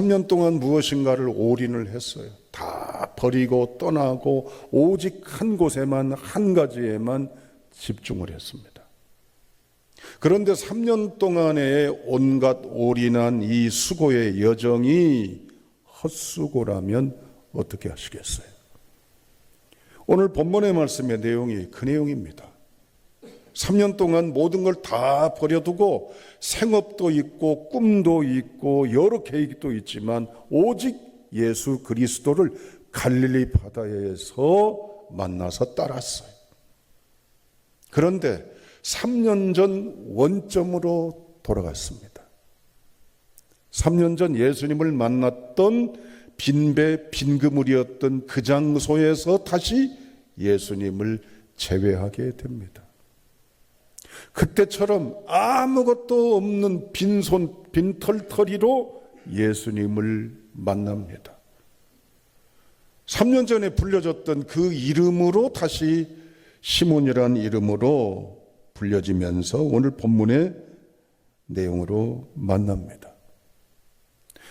3년 동안 무엇인가를 올인을 했어요. 다 버리고 떠나고 오직 한 곳에만 한 가지에만 집중을 했습니다. 그런데 3년 동안의 온갖 올인한 이 수고의 여정이 헛수고라면 어떻게 하시겠어요? 오늘 본문의 말씀의 내용이 그 내용입니다. 3년 동안 모든 걸 다 버려두고 생업도 있고 꿈도 있고 여러 계획도 있지만 오직 예수 그리스도를 갈릴리 바다에서 만나서 따랐어요. 그런데 3년 전 원점으로 돌아갔습니다. 3년 전 예수님을 만났던 빈배 빈그물이었던 그 장소에서 다시 예수님을 제외하게 됩니다. 그때처럼 아무것도 없는 빈손 빈털터리로 예수님을 만납니다. 3년 전에 불려졌던 그 이름으로 다시 시몬이란 이름으로 불려지면서 오늘 본문의 내용으로 만납니다.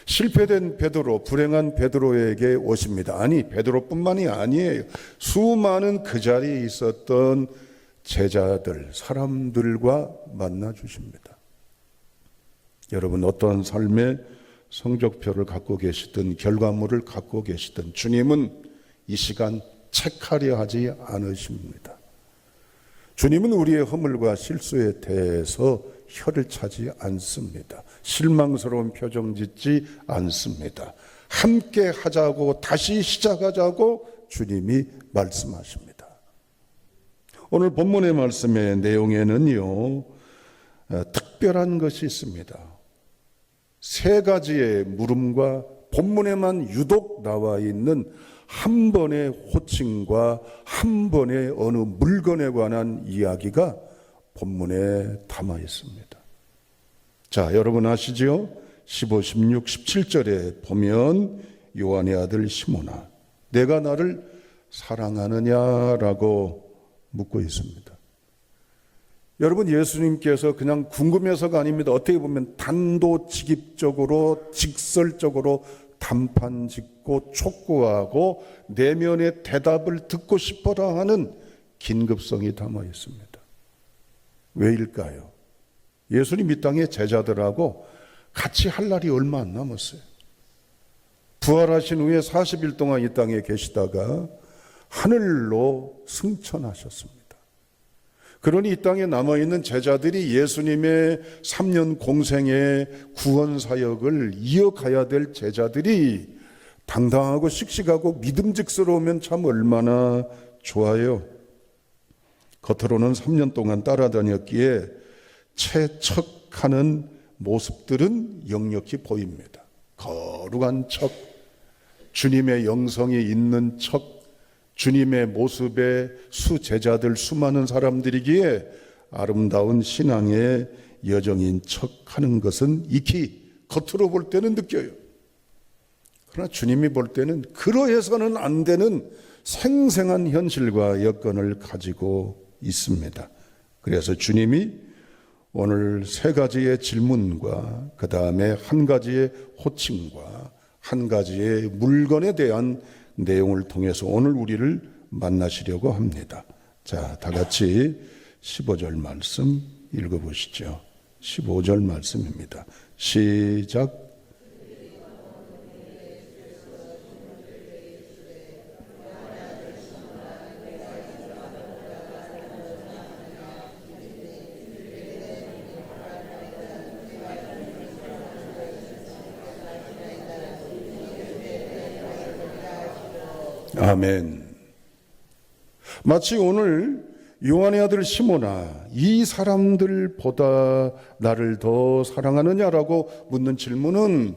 실패된 베드로, 불행한 베드로에게 오십니다. 아니, 베드로뿐만이 아니에요. 수많은 그 자리에 있었던 제자들, 사람들과 만나 주십니다. 여러분, 어떠한 삶의 성적표를 갖고 계시든 결과물을 갖고 계시든 주님은 이 시간 책하려 하지 않으십니다. 주님은 우리의 허물과 실수에 대해서 혀를 차지 않습니다. 실망스러운 표정 짓지 않습니다. 함께 하자고 다시 시작하자고 주님이 말씀하십니다. 오늘 본문의 말씀의 내용에는요, 어, 특별한 것이 있습니다. 세 가지의 물음과 본문에만 유독 나와 있는 한 번의 호칭과 한 번의 어느 물건에 관한 이야기가 본문에 담아 있습니다. 자, 여러분 아시죠? 15, 16, 17절에 보면 요한의 아들 시모나, 내가 나를 사랑하느냐라고 묻고 있습니다. 여러분 예수님께서 그냥 궁금해서가 아닙니다. 어떻게 보면 단도직입적으로 직설적으로 단판 짓고 촉구하고 내면의 대답을 듣고 싶어라 하는 긴급성이 담아 있습니다. 왜일까요? 예수님 이 땅의 제자들하고 같이 할 날이 얼마 안 남았어요. 부활하신 후에 40일 동안 이 땅에 계시다가 하늘로 승천하셨습니다. 그러니 이 땅에 남아있는 제자들이 예수님의 3년 공생의 구원 사역을 이어가야 될 제자들이 당당하고 씩씩하고 믿음직스러우면 참 얼마나 좋아요. 겉으로는 3년 동안 따라다녔기에 채척하는 모습들은 역력히 보입니다. 거룩한 척, 주님의 영성이 있는 척, 주님의 모습에 수제자들 수많은 사람들이기에 아름다운 신앙의 여정인 척 하는 것은 익히 겉으로 볼 때는 느껴요. 그러나 주님이 볼 때는 그러해서는 안 되는 생생한 현실과 여건을 가지고 있습니다. 그래서 주님이 오늘 세 가지의 질문과 그 다음에 한 가지의 호칭과 한 가지의 물건에 대한 내용을 통해서 오늘 우리를 만나시려고 합니다. 자, 다 같이 15절 말씀 읽어보시죠. 15절 말씀입니다. 시작. 아멘. 마치 오늘 요한의 아들 시모나 이 사람들보다 나를 더 사랑하느냐라고 묻는 질문은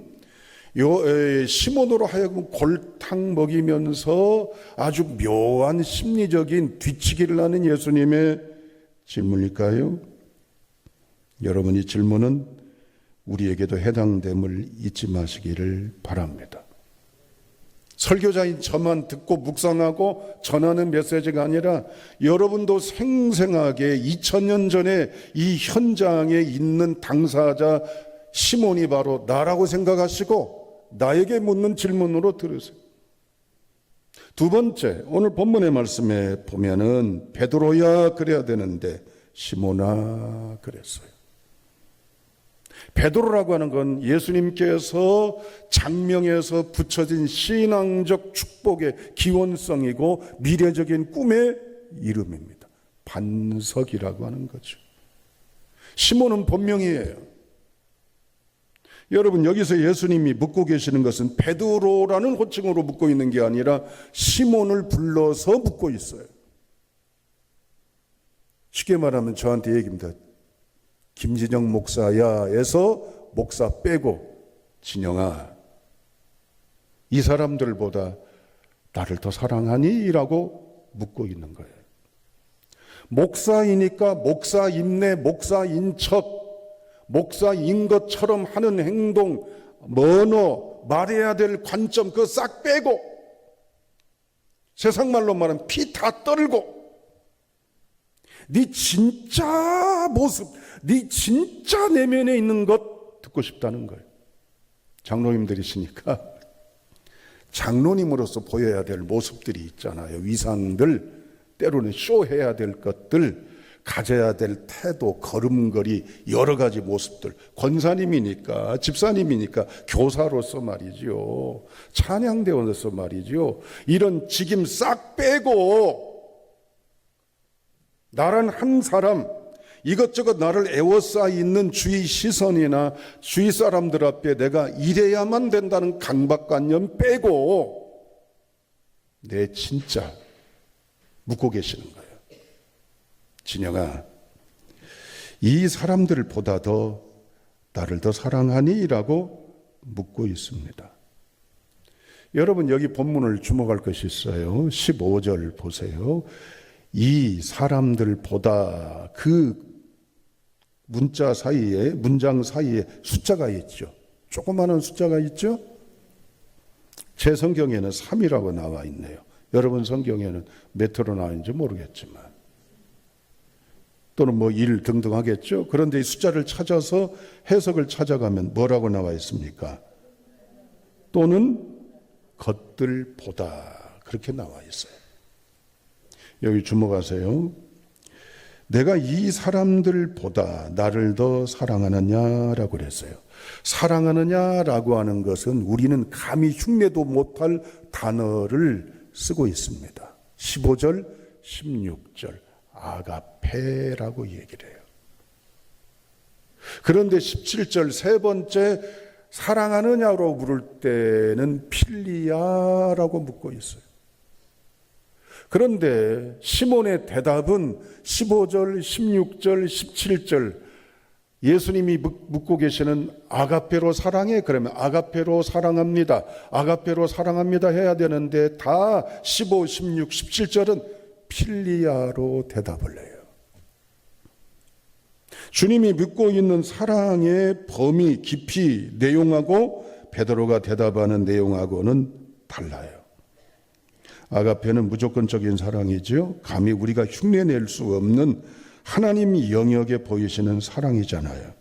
요 에, 시몬으로 하여금 골탕 먹이면서 아주 묘한 심리적인 뒤치기를 하는 예수님의 질문일까요? 여러분 이 질문은 우리에게도 해당됨을 잊지 마시기를 바랍니다. 설교자인 저만 듣고 묵상하고 전하는 메시지가 아니라 여러분도 생생하게 2000년 전에 이 현장에 있는 당사자 시몬이 바로 나라고 생각하시고 나에게 묻는 질문으로 들으세요. 두 번째, 오늘 본문의 말씀에 보면은 베드로야 그래야 되는데 시모나 그랬어요. 베드로라고 하는 건 예수님께서 장명에서 붙여진 신앙적 축복의 기원성이고 미래적인 꿈의 이름입니다. 반석이라고 하는 거죠. 시몬은 본명이에요. 여러분 여기서 예수님이 묻고 계시는 것은 베드로라는 호칭으로 묻고 있는 게 아니라 시몬을 불러서 묻고 있어요. 쉽게 말하면 저한테 얘기입니다. 김진영 목사야에서 목사 빼고 진영아 이 사람들보다 나를 더 사랑하니? 라고 묻고 있는 거예요. 목사이니까 목사임내 목사인 척 목사인 것처럼 하는 행동 언어 말해야 될 관점 그거 싹 빼고 세상 말로 말하면 피 다 떨고 네 진짜 모습, 네 진짜 내면에 있는 것 듣고 싶다는 거예요. 장로님들이시니까 장로님으로서 보여야 될 모습들이 있잖아요. 위상들, 때로는 쇼해야 될 것들, 가져야 될 태도, 걸음걸이, 여러 가지 모습들. 권사님이니까, 집사님이니까, 교사로서 말이죠. 찬양대원으로서 말이죠. 이런 직임 싹 빼고, 나란 한 사람 이것저것 나를 애워싸 있는 주위 시선이나 주위 사람들 앞에 내가 이래야만 된다는 강박관념 빼고 내 진짜 묻고 계시는 거예요. 진영아, 이 사람들보다 더 나를 더 사랑하니? 라고 묻고 있습니다. 여러분 여기 본문을 주목할 것이 있어요. 15절 보세요. 이 사람들보다 그 문자 사이에 문장 사이에 숫자가 있죠. 조그마한 숫자가 있죠. 제 성경에는 3이라고 나와 있네요. 여러분 성경에는 몇으로 나와있는지 모르겠지만 또는 뭐일 등등 하겠죠. 그런데 이 숫자를 찾아서 해석을 찾아가면 뭐라고 나와 있습니까? 또는 것들보다 그렇게 나와 있어요. 여기 주목하세요. 내가 이 사람들보다 나를 더 사랑하느냐라고 그랬어요. 사랑하느냐라고 하는 것은 우리는 감히 흉내도 못할 단어를 쓰고 있습니다. 15절, 16절, 아가페라고 얘기를 해요. 그런데 17절 세 번째, 사랑하느냐로 물을 때는 필리아라고 묻고 있어요. 그런데 시몬의 대답은 15절, 16절, 17절 예수님이 묻고 계시는 아가페로 사랑해 그러면 아가페로 사랑합니다. 아가페로 사랑합니다 해야 되는데 다 15, 16, 17절은 필리아로 대답을 해요. 주님이 묻고 있는 사랑의 범위, 깊이, 내용하고 베드로가 대답하는 내용하고는 달라요. 아가페는 무조건적인 사랑이지요. 감히 우리가 흉내낼 수 없는 하나님 영역에 보이시는 사랑이잖아요.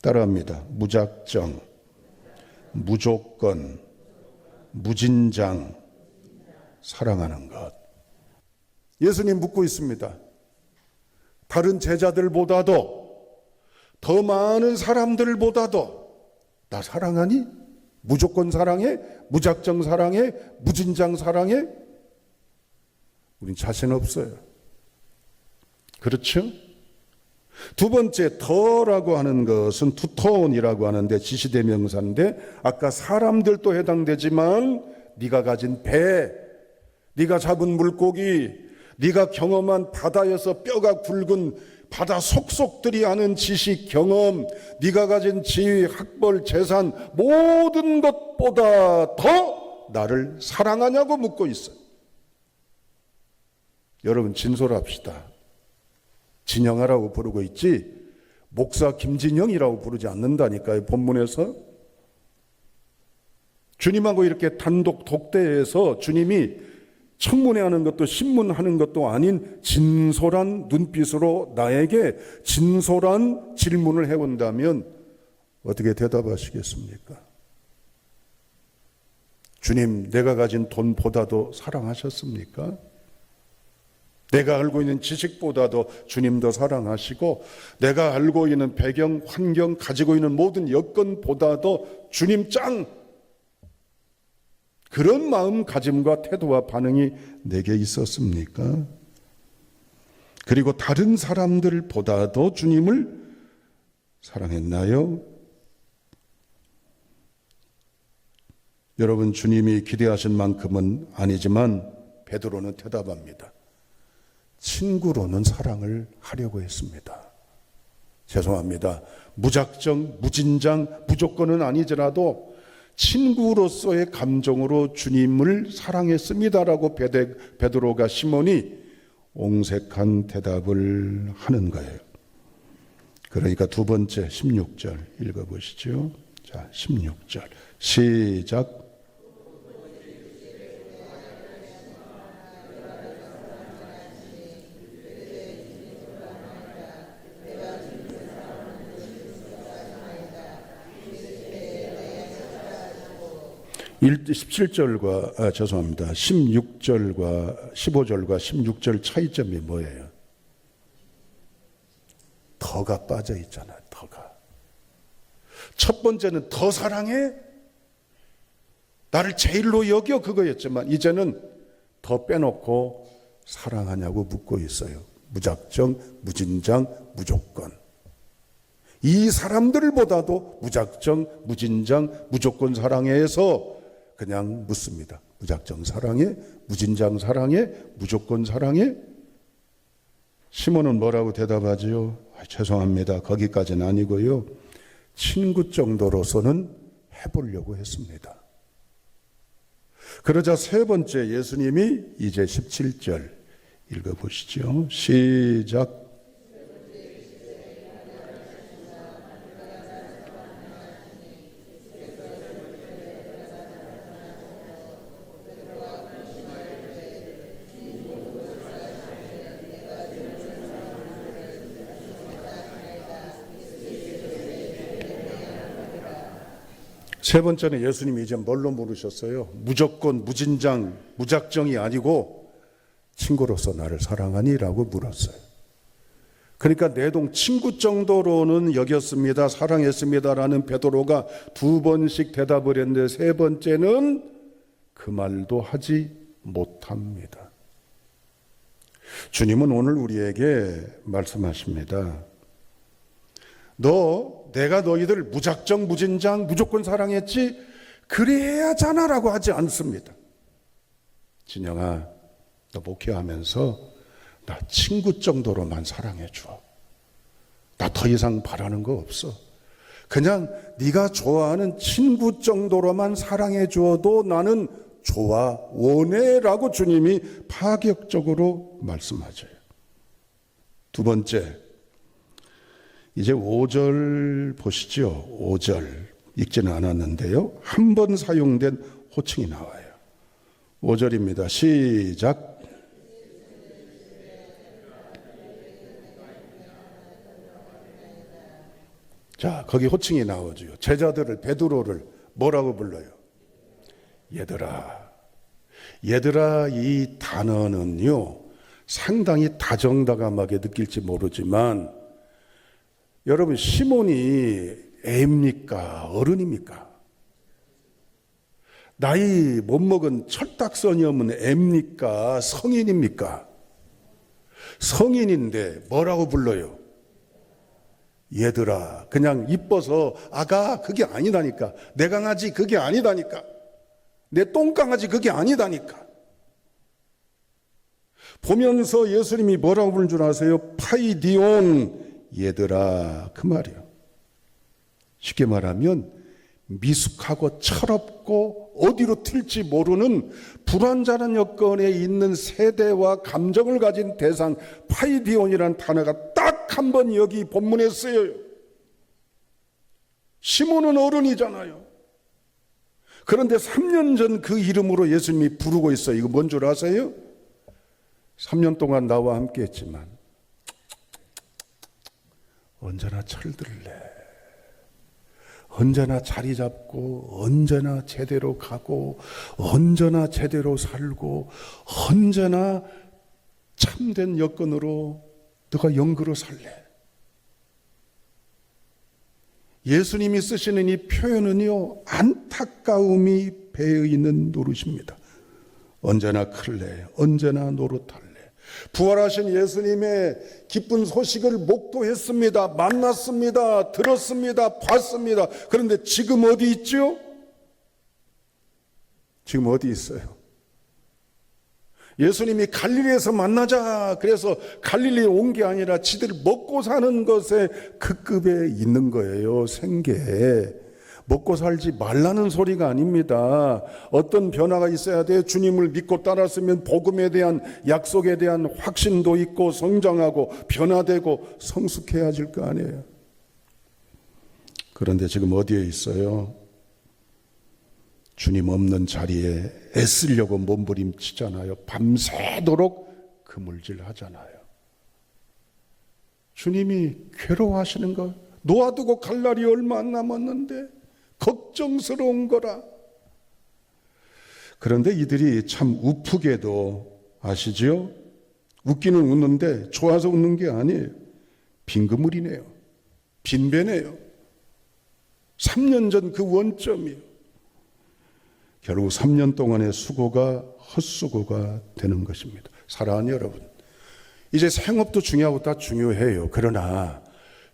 따라합니다. 무작정, 무조건, 무진장, 사랑하는 것. 예수님 묻고 있습니다. 다른 제자들보다도 더 많은 사람들보다도 나 사랑하니? 무조건 사랑해? 무작정 사랑해? 무진장 사랑해? 우린 자신 없어요. 그렇죠? 두 번째 더라고 하는 것은 투톤이라고 하는데 지시대명사인데 아까 사람들도 해당되지만 네가 가진 배, 네가 잡은 물고기, 네가 경험한 바다에서 뼈가 굵은 바다 속속들이 아는 지식, 경험, 네가 가진 지위, 학벌, 재산 모든 것보다 더 나를 사랑하냐고 묻고 있어요. 여러분 진솔합시다. 진영아라고 부르고 있지 목사 김진영이라고 부르지 않는다니까요. 본문에서 주님하고 이렇게 단독 독대해서 주님이 청문회하는 것도 신문하는 것도 아닌 진솔한 눈빛으로 나에게 진솔한 질문을 해온다면 어떻게 대답하시겠습니까? 주님, 내가 가진 돈보다도 사랑하셨습니까? 내가 알고 있는 지식보다도 주님도 사랑하시고, 내가 알고 있는 배경, 환경, 가지고 있는 모든 여건보다도 주님 짱! 그런 마음가짐과 태도와 반응이 내게 있었습니까? 그리고 다른 사람들보다도 주님을 사랑했나요? 여러분 주님이 기대하신 만큼은 아니지만 베드로는 대답합니다. 친구로는 사랑을 하려고 했습니다. 죄송합니다. 무작정, 무진장, 무조건은 아니더라도 친구로서의 감정으로 주님을 사랑했습니다라고 베드로가 시몬이 옹색한 대답을 하는 거예요. 그러니까 두 번째 16절 읽어보시죠. 자, 16절. 시작. 17절과 아, 죄송합니다. 16절과 15절과 16절 차이점이 뭐예요? 더가 빠져 있잖아요. 더가. 첫 번째는 더 사랑해? 나를 제일로 여겨 그거였지만 이제는 더 빼놓고 사랑하냐고 묻고 있어요. 무작정, 무진장, 무조건. 이 사람들보다도 무작정, 무진장, 무조건 사랑해서 그냥 묻습니다. 무작정 사랑해, 무진장 사랑해, 무조건 사랑해. 시몬은 뭐라고 대답하지요? 아, 죄송합니다. 거기까지는 아니고요. 친구 정도로서는 해보려고 했습니다. 그러자 세 번째 예수님이 이제 17절 읽어보시죠. 시작. 세 번째는 예수님이 이제 뭘로 물으셨어요? 무조건 무진장 무작정이 아니고 친구로서 나를 사랑하니라고 물었어요. 그러니까 내 동 친구 정도로는 여겼습니다. 사랑했습니다라는 베드로가 두 번씩 대답을 했는데 세 번째는 그 말도 하지 못합니다. 주님은 오늘 우리에게 말씀하십니다. 너 내가 너희들 무작정 무진장 무조건 사랑했지 그래야잖아라고 하지 않습니다. 진영아 너 목회하면서 나 친구 정도로만 사랑해 줘. 나 더 이상 바라는 거 없어. 그냥 네가 좋아하는 친구 정도로만 사랑해 줘도 나는 좋아 원해라고 주님이 파격적으로 말씀하셔요. 두 번째 이제 5절 보시죠. 5절 읽지는 않았는데요. 한 번 사용된 호칭이 나와요. 5절입니다. 시작. 자, 거기 호칭이 나오죠. 제자들을 베드로를 뭐라고 불러요? 얘들아. 얘들아 이 단어는요. 상당히 다정다감하게 느낄지 모르지만 여러분 시몬이 애입니까 어른입니까? 나이 못 먹은 철딱선이 없는 애입니까 성인입니까? 성인인데 뭐라고 불러요? 얘들아 그냥 이뻐서 아가 그게 아니다니까 내 강아지 그게 아니다니까 내 똥강아지 그게 아니다니까 보면서 예수님이 뭐라고 부른 줄 아세요? 파이디온 얘들아 그 말이요. 쉽게 말하면 미숙하고 철없고 어디로 튈지 모르는 불완전한 여건에 있는 세대와 감정을 가진 대상 파이디온이라는 단어가 딱 한 번 여기 본문에 쓰여요. 시몬은 어른이잖아요. 그런데 3년 전 그 이름으로 예수님이 부르고 있어요. 이거 뭔 줄 아세요? 3년 동안 나와 함께 했지만 언제나 철들래. 언제나 자리 잡고 언제나 제대로 가고 언제나 제대로 살고 언제나 참된 여건으로 너가 영그로 살래. 예수님이 쓰시는 이 표현은요, 안타까움이 배어 있는 노릇입니다. 언제나 클래, 언제나 노릇할래. 부활하신 예수님의 기쁜 소식을 목도했습니다. 만났습니다. 들었습니다. 봤습니다. 그런데 지금 어디 있죠? 지금 어디 있어요? 예수님이 갈릴리에서 만나자. 그래서 갈릴리에 온 게 아니라 지들 먹고 사는 것에 그 급에 있는 거예요. 생계. 먹고 살지 말라는 소리가 아닙니다. 어떤 변화가 있어야 돼. 주님을 믿고 따랐으면 복음에 대한 약속에 대한 확신도 있고 성장하고 변화되고 성숙해야질 거 아니에요. 그런데 지금 어디에 있어요? 주님 없는 자리에 애쓰려고 몸부림치잖아요. 밤새도록 그물질 하잖아요. 주님이 괴로워하시는 거 놓아두고 갈 날이 얼마 안 남았는데 걱정스러운 거라. 그런데 이들이 참 우프게도 아시지요? 웃기는 웃는데 좋아서 웃는 게 아니에요. 빈그물이네요. 빈배네요. 3년 전 그 원점이요. 결국 3년 동안의 수고가 헛수고가 되는 것입니다. 사랑하는 여러분. 이제 생업도 중요하고 다 중요해요. 그러나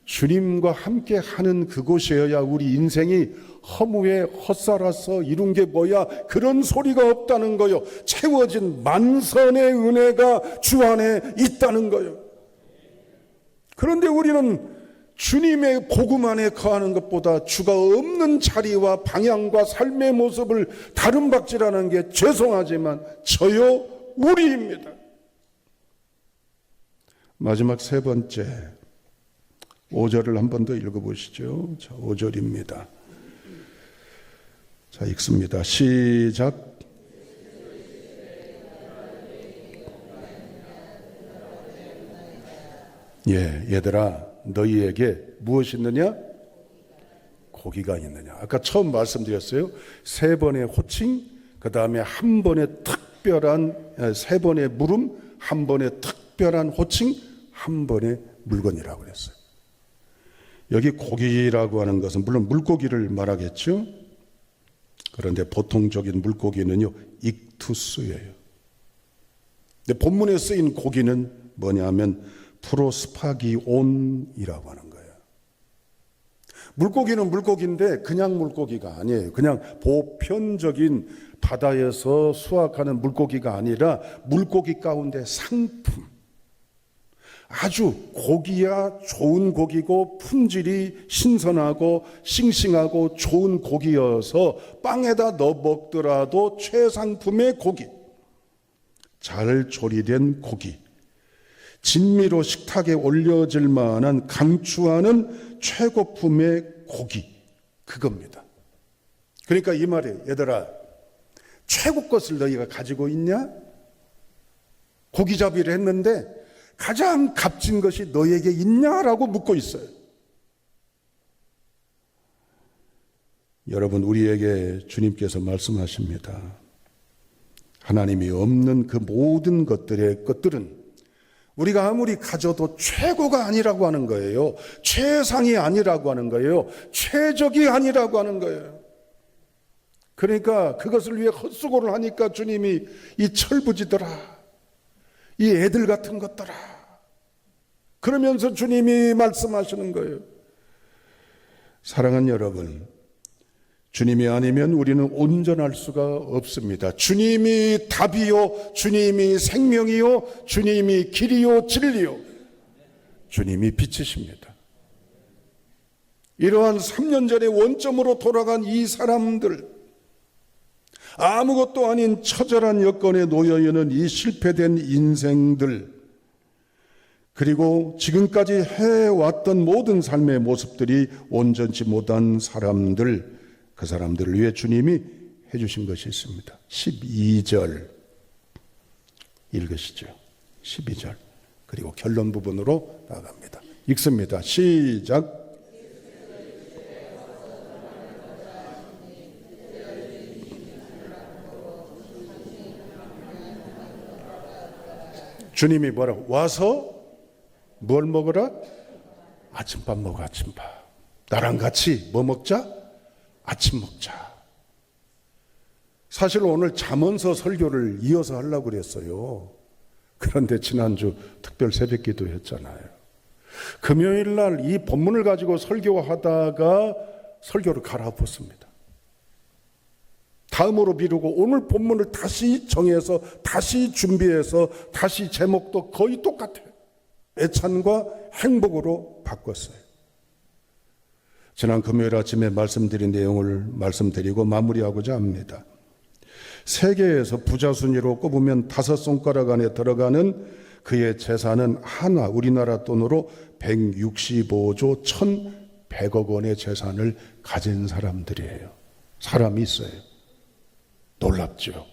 주님과 함께 하는 그곳이어야 우리 인생이 허무에 헛살아서 이룬 게 뭐야? 그런 소리가 없다는 거요. 채워진 만선의 은혜가 주 안에 있다는 거요. 그런데 우리는 주님의 복음 안에 거하는 것보다 주가 없는 자리와 방향과 삶의 모습을 다른 박질하는 게 죄송하지만 저요 우리입니다. 마지막 세 번째 5절을 한 번 더 읽어보시죠. 자, 5절입니다. 자, 읽습니다. 시작. 예, 얘들아, 너희에게 무엇이 있느냐? 고기가 있느냐? 아까 처음 말씀드렸어요. 세 번의 호칭, 그 다음에 한 번의 특별한, 세 번의 물음, 한 번의 특별한 호칭, 한 번의 물건이라고 그랬어요. 여기 고기라고 하는 것은 물론 물고기를 말하겠죠. 그런데 보통적인 물고기는요, 익투스예요. 근데 본문에 쓰인 고기는 뭐냐면 프로스파기온이라고 하는 거예요. 물고기는 물고기인데 그냥 물고기가 아니에요. 그냥 보편적인 바다에서 수확하는 물고기가 아니라 물고기 가운데 상품. 아주 고기야 좋은 고기고 품질이 신선하고 싱싱하고 좋은 고기여서 빵에다 넣어 먹더라도 최상품의 고기. 잘 조리된 고기. 진미로 식탁에 올려질 만한 강추하는 최고품의 고기. 그겁니다. 그러니까 이 말이에요. 얘들아, 최고 것을 너희가 가지고 있냐? 고기잡이를 했는데 가장 값진 것이 너에게 있냐라고 묻고 있어요. 여러분, 우리에게 주님께서 말씀하십니다. 하나님이 없는 그 모든 것들의 것들은 우리가 아무리 가져도 최고가 아니라고 하는 거예요. 최상이 아니라고 하는 거예요. 최적이 아니라고 하는 거예요. 그러니까 그것을 위해 헛수고를 하니까 주님이 이 철부지더라. 이 애들 같은 것들아. 그러면서 주님이 말씀하시는 거예요. 사랑하는 여러분, 주님이 아니면 우리는 온전할 수가 없습니다. 주님이 답이요, 주님이 생명이요, 주님이 길이요, 진리요, 주님이 빛이십니다. 이러한 3년 전의 원점으로 돌아간 이 사람들, 아무것도 아닌 처절한 여건에 놓여 있는 이 실패된 인생들, 그리고 지금까지 해왔던 모든 삶의 모습들이 온전치 못한 사람들, 그 사람들을 위해 주님이 해주신 것이 있습니다. 12절 읽으시죠. 12절. 그리고 결론 부분으로 나갑니다. 읽습니다. 시작. 주님이 뭐라고? 와서 뭘 먹으라? 아침밥 먹어, 아침밥. 나랑 같이 뭐 먹자? 아침 먹자. 사실 오늘 잠언서 설교를 이어서 하려고 그랬어요. 그런데 지난주 특별 새벽 기도 했잖아요. 금요일 날 이 본문을 가지고 설교하다가 설교를 갈아엎었습니다. 다음으로 미루고 오늘 본문을 다시 정해서 다시 준비해서 다시 제목도 거의 똑같아요. 애찬과 행복으로 바꿨어요. 지난 금요일 아침에 말씀드린 내용을 말씀드리고 마무리하고자 합니다. 세계에서 부자 순위로 꼽으면 다섯 손가락 안에 들어가는 그의 재산은 하나 우리나라 돈으로 165조 1,100억 원의 재산을 가진 사람들이에요. 사람이 있어요. 놀랍죠.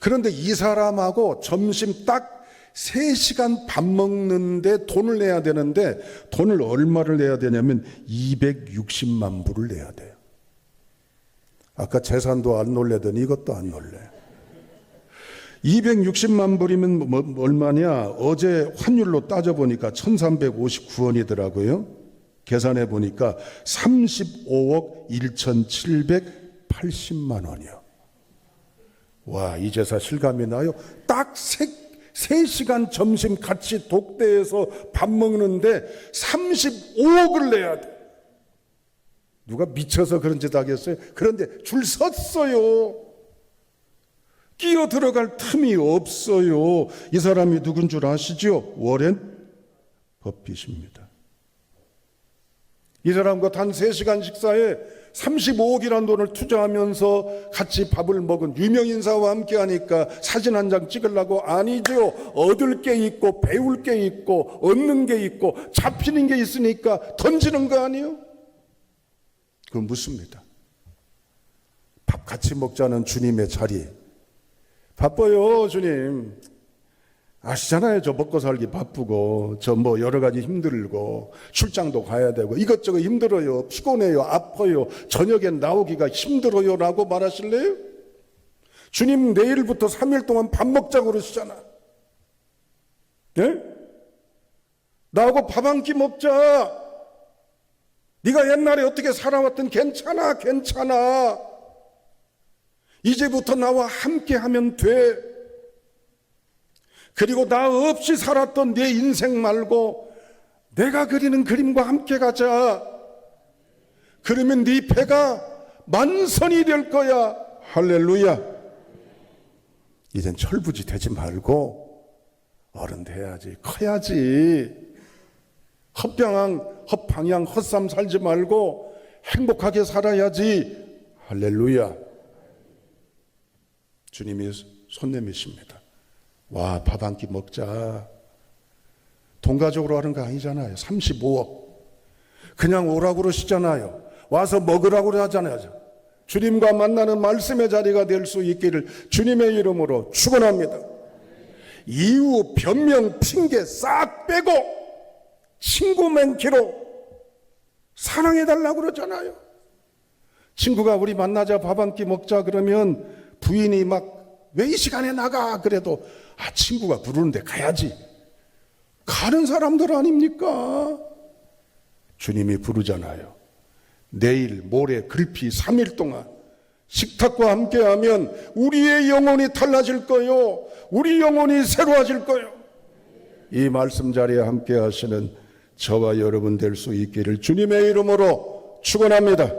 그런데 이 사람하고 점심 딱 3시간 밥 먹는데 돈을 내야 되는데 돈을 얼마를 내야 되냐면 260만 불을 내야 돼요. 아까 재산도 안 놀래더니 이것도 안 놀래. 260만 불이면 뭐, 뭐 얼마냐? 어제 환율로 따져보니까 1359원이더라고요. 계산해 보니까 35억 1780만 원이요. 와, 이 제사 실감이 나요? 딱 세, 3시간 점심 같이 독대에서 밥 먹는데 35억을 내야 돼. 누가 미쳐서 그런 짓 하겠어요? 그런데 줄 섰어요. 끼어 들어갈 틈이 없어요. 이 사람이 누군 줄 아시죠? 워렌 버핏입니다. 이 사람과 단 3시간 식사에 35억이라는 돈을 투자하면서 같이 밥을 먹은 유명 인사와 함께 하니까 사진 한 장 찍으려고 아니죠. 얻을 게 있고 배울 게 있고 얻는 게 있고 잡히는 게 있으니까 던지는 거 아니에요? 그건 묻습니다. 밥 같이 먹자는 주님의 자리. 바빠요, 주님. 아시잖아요. 저 먹고 살기 바쁘고, 저 뭐 여러 가지 힘들고, 출장도 가야 되고, 이것저것 힘들어요. 피곤해요. 아파요. 저녁에 나오기가 힘들어요. 라고 말하실래요? 주님 내일부터 3일 동안 밥 먹자고 그러시잖아. 예? 나하고 밥 한 끼 먹자. 네가 옛날에 어떻게 살아왔든 괜찮아, 괜찮아. 이제부터 나와 함께 하면 돼. 그리고 나 없이 살았던 내 인생 말고 내가 그리는 그림과 함께 가자. 그러면 네 배가 만선이 될 거야. 할렐루야. 이젠 철부지 되지 말고 어른 돼야지, 커야지. 헛방향, 헛방향, 헛삼 살지 말고 행복하게 살아야지. 할렐루야. 주님이 손 내미십니다. 와, 밥 한 끼 먹자. 돈 가족으로 하는 거 아니잖아요. 35억. 그냥 오라고 그러시잖아요. 와서 먹으라고 하잖아요. 주님과 만나는 말씀의 자리가 될 수 있기를 주님의 이름으로 축원합니다. 이유, 변명, 핑계 싹 빼고 친구 맹키로 사랑해달라고 그러잖아요. 친구가 우리 만나자 밥 한 끼 먹자 그러면 부인이 막 왜 이 시간에 나가? 그래도 아, 친구가 부르는데 가야지. 가는 사람들 아닙니까? 주님이 부르잖아요. 내일, 모레, 글피 3일 동안 식탁과 함께 하면 우리의 영혼이 달라질 거요. 우리 영혼이 새로워질 거요. 이 말씀 자리에 함께 하시는 저와 여러분 될 수 있기를 주님의 이름으로 축원합니다.